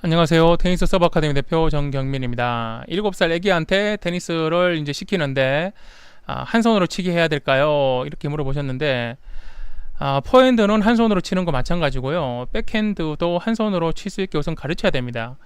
안녕하세요. 테니스 서브 아카데미 대표 정경민입니다. 7살 애기한테 테니스를 이제 시키는데 아, 한 손으로 치기 해야 될까요? 이렇게 물어보셨는데 아, 포핸드는 한 손으로 치는 거 마찬가지고요. 백핸드도 한 손으로 칠 수 있게 우선 가르쳐야 됩니다.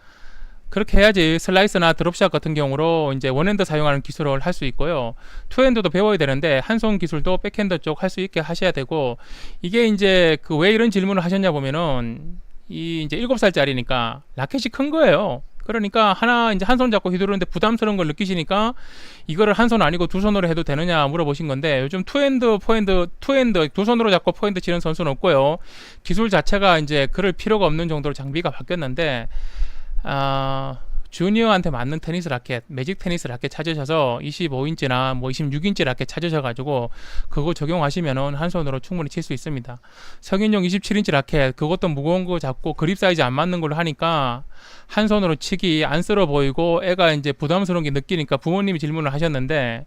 그렇게 해야지 슬라이스나 드롭샷 같은 경우로 이제 원핸드 사용하는 기술을 할 수 있고요. 투핸드도 배워야 되는데 한 손 기술도 백핸드 쪽 할 수 있게 하셔야 되고 이게 이제 그 왜 이런 질문을 하셨냐 보면은 이 이제 7살짜리니까 라켓이 큰 거예요. 그러니까 하나 이제 한 손 잡고 휘두르는데 부담스러운 걸 느끼시니까 이거를 한 손 아니고 두 손으로 해도 되느냐 물어보신 건데 요즘 투핸드 포핸드 투핸드 두 손으로 잡고 포핸드 치는 선수는 없고요. 기술 자체가 이제 그럴 필요가 없는 정도로 장비가 바뀌었는데 아 주니어한테 맞는 테니스 라켓, 매직 테니스 라켓 찾으셔서 25인치나 뭐 26인치 라켓 찾으셔가지고 그거 적용하시면은 한 손으로 충분히 칠 수 있습니다. 성인용 27인치 라켓, 그것도 무거운 거 잡고 그립 사이즈 안 맞는 걸로 하니까 한 손으로 치기 안쓰러 보이고 애가 이제 부담스러운 게 느끼니까 부모님이 질문을 하셨는데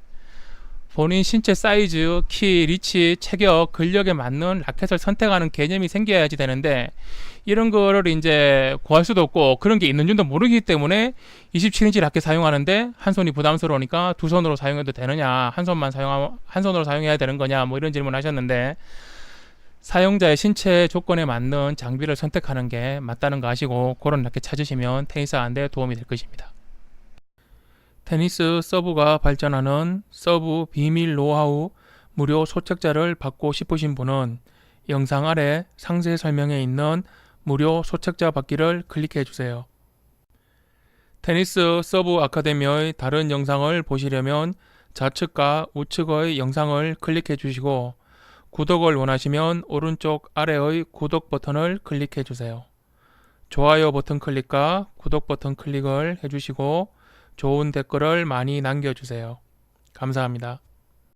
본인 신체 사이즈, 키, 리치, 체격, 근력에 맞는 라켓을 선택하는 개념이 생겨야지 되는데 이런 거를 이제 구할 수도 없고 그런 게 있는 줄도 모르기 때문에 27인치 라켓 사용하는데 한 손이 부담스러우니까 두 손으로 사용해도 되느냐 한 손만 사용 한 손으로 사용해야 되는 거냐 뭐 이런 질문 하셨는데 사용자의 신체 조건에 맞는 장비를 선택하는 게 맞다는 거 아시고 그런 라켓 찾으시면 테니스 하는데 도움이 될 것입니다. 테니스 서브가 발전하는 서브 비밀 노하우 무료 소책자를 받고 싶으신 분은 영상 아래 상세 설명에 있는 무료 소책자 받기를 클릭해 주세요. 테니스 서브 아카데미의 다른 영상을 보시려면 좌측과 우측의 영상을 클릭해 주시고 구독을 원하시면 오른쪽 아래의 구독 버튼을 클릭해 주세요. 좋아요 버튼 클릭과 구독 버튼 클릭을 해주시고 좋은 댓글을 많이 남겨주세요. 감사합니다.